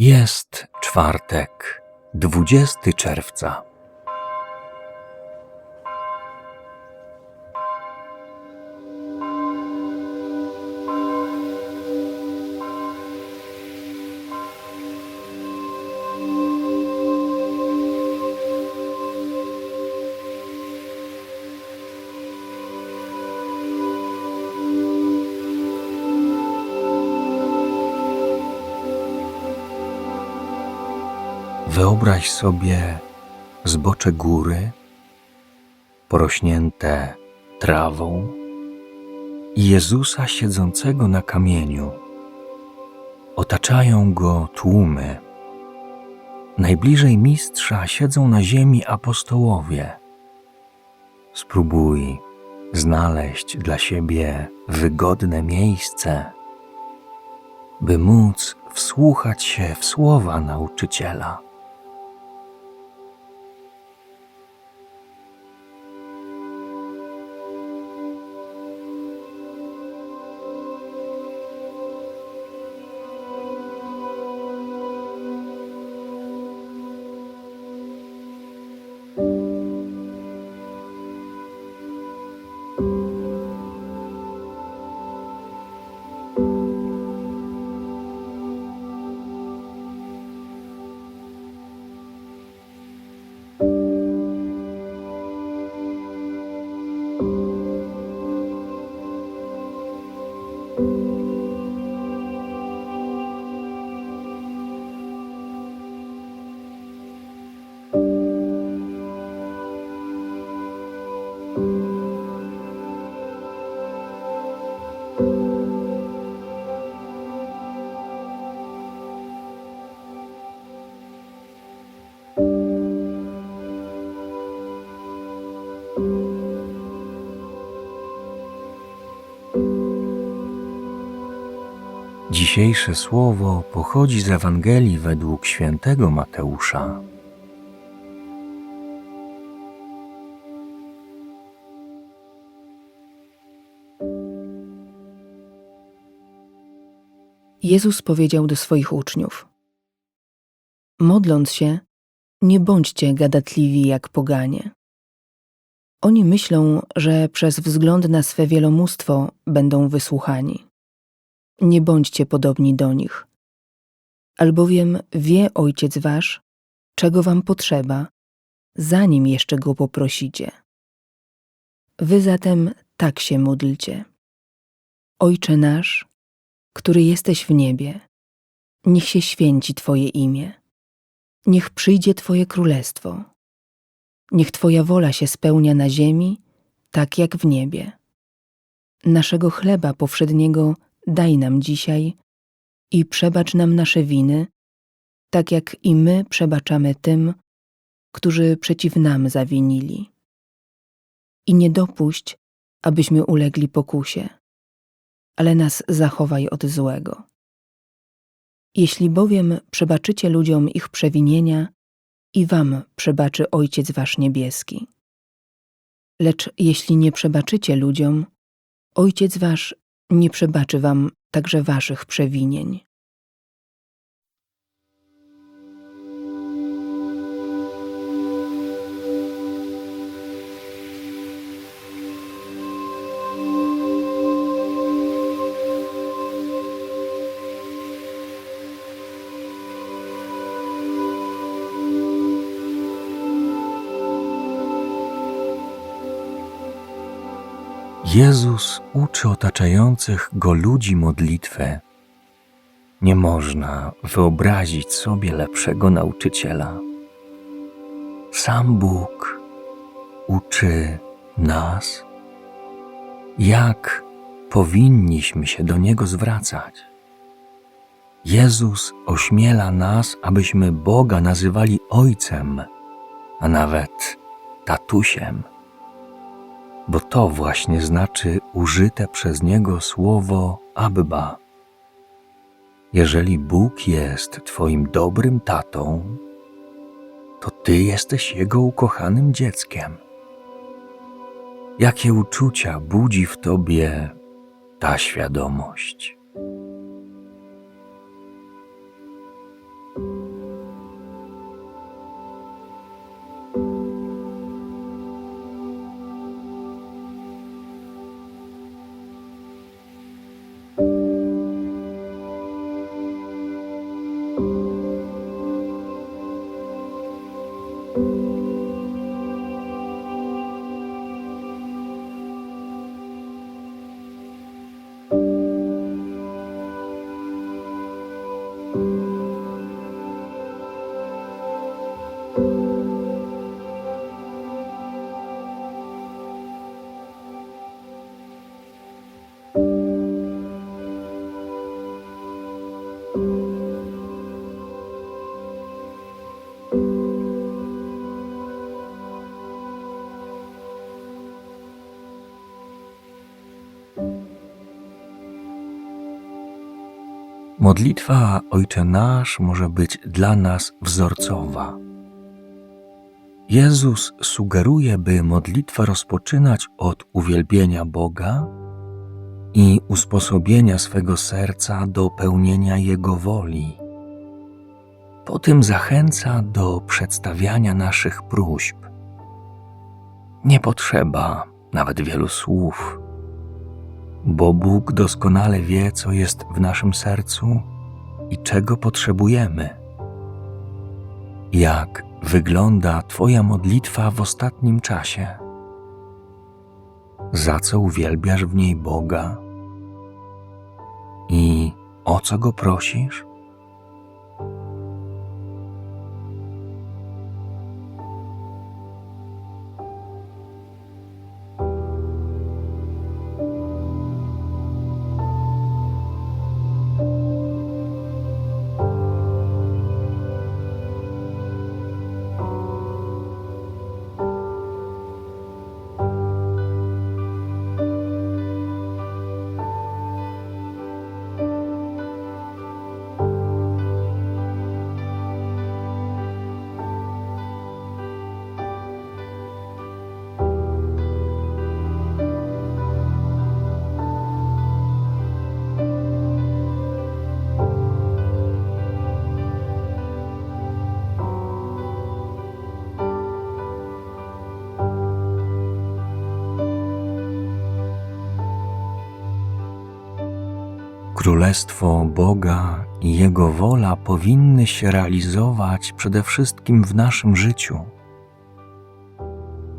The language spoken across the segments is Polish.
Jest czwartek, 20 czerwca. Wyobraź sobie zbocze góry, porośnięte trawą i Jezusa siedzącego na kamieniu. Otaczają go tłumy. Najbliżej mistrza siedzą na ziemi apostołowie. Spróbuj znaleźć dla siebie wygodne miejsce, by móc wsłuchać się w słowa nauczyciela. Dzisiejsze słowo pochodzi z Ewangelii według świętego Mateusza. Jezus powiedział do swoich uczniów: Modląc się, nie bądźcie gadatliwi jak poganie. Oni myślą, że przez wzgląd na swe wielomóstwo będą wysłuchani. Nie bądźcie podobni do nich, albowiem wie Ojciec Wasz, czego Wam potrzeba, zanim jeszcze Go poprosicie. Wy zatem tak się módlcie. Ojcze nasz, który jesteś w niebie, niech się święci Twoje imię. Niech przyjdzie Twoje królestwo. Niech Twoja wola się spełnia na ziemi, tak jak w niebie. Naszego chleba powszedniego daj nam dzisiaj i przebacz nam nasze winy, tak jak i my przebaczamy tym, którzy przeciw nam zawinili. I nie dopuść, abyśmy ulegli pokusie, ale nas zachowaj od złego. Jeśli bowiem przebaczycie ludziom ich przewinienia, i wam przebaczy Ojciec Wasz Niebieski. Lecz jeśli nie przebaczycie ludziom, Ojciec Wasz nie przebaczy wam także waszych przewinień. Jezus uczy otaczających go ludzi modlitwę. Nie można wyobrazić sobie lepszego nauczyciela. Sam Bóg uczy nas, jak powinniśmy się do Niego zwracać. Jezus ośmiela nas, abyśmy Boga nazywali Ojcem, a nawet tatusiem bo to właśnie znaczy użyte przez niego słowo Abba. Jeżeli Bóg jest Twoim dobrym tatą, to Ty jesteś Jego ukochanym dzieckiem. Jakie uczucia budzi w Tobie ta świadomość? Modlitwa Ojcze Nasz może być dla nas wzorcowa. Jezus sugeruje, by modlitwę rozpoczynać od uwielbienia Boga i usposobienia swego serca do pełnienia Jego woli. Po tym zachęca do przedstawiania naszych próśb. Nie potrzeba nawet wielu słów, bo Bóg doskonale wie, co jest w naszym sercu i czego potrzebujemy. Jak wygląda Twoja modlitwa w ostatnim czasie? Za co uwielbiasz w niej Boga? I o co go prosisz? Królestwo Boga i Jego wola powinny się realizować przede wszystkim w naszym życiu.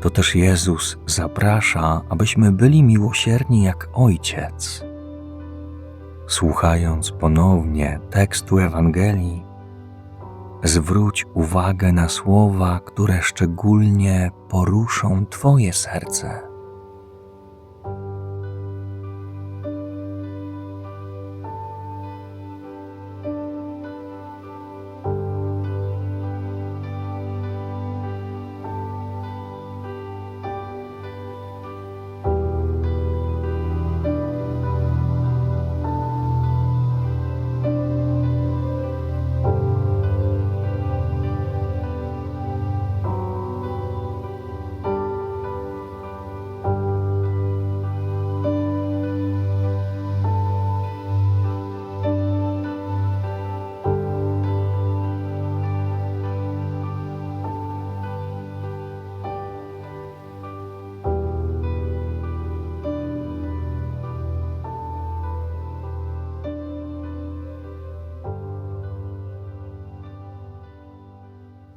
To też Jezus zaprasza, abyśmy byli miłosierni jak Ojciec. Słuchając ponownie tekstu Ewangelii, zwróć uwagę na słowa, które szczególnie poruszą Twoje serce.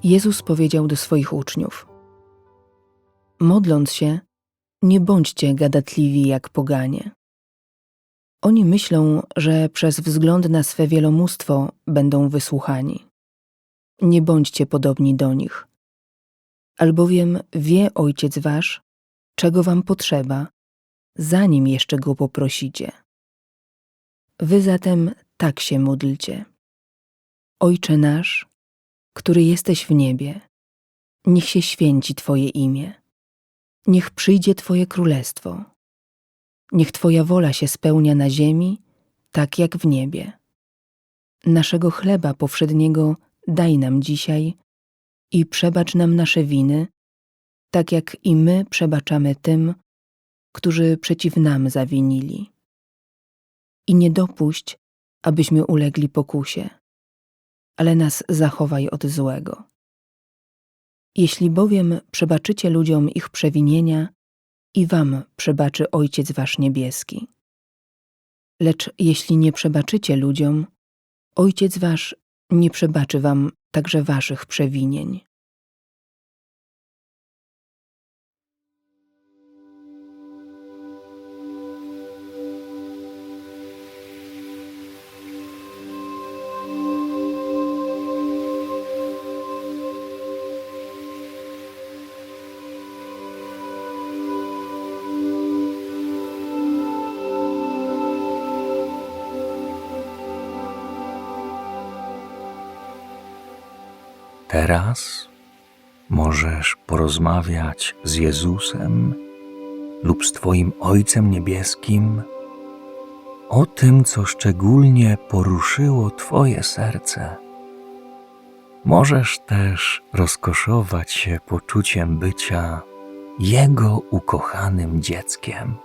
Jezus powiedział do swoich uczniów: Modląc się, nie bądźcie gadatliwi jak poganie. Oni myślą, że przez wzgląd na swe wielomóstwo będą wysłuchani. Nie bądźcie podobni do nich, albowiem wie Ojciec Wasz, czego Wam potrzeba, zanim jeszcze Go poprosicie. Wy zatem tak się módlcie. Ojcze nasz, który jesteś w niebie, niech się święci Twoje imię. Niech przyjdzie Twoje królestwo. Niech Twoja wola się spełnia na ziemi, tak jak w niebie. Naszego chleba powszedniego daj nam dzisiaj i przebacz nam nasze winy, tak jak i my przebaczamy tym, którzy przeciw nam zawinili. I nie dopuść, abyśmy ulegli pokusie ale nas zachowaj od złego. Jeśli bowiem przebaczycie ludziom ich przewinienia, i wam przebaczy Ojciec Wasz Niebieski. Lecz jeśli nie przebaczycie ludziom, Ojciec Wasz nie przebaczy wam także waszych przewinień. Teraz możesz porozmawiać z Jezusem lub z Twoim Ojcem Niebieskim o tym, co szczególnie poruszyło Twoje serce. Możesz też rozkoszować się poczuciem bycia Jego ukochanym dzieckiem.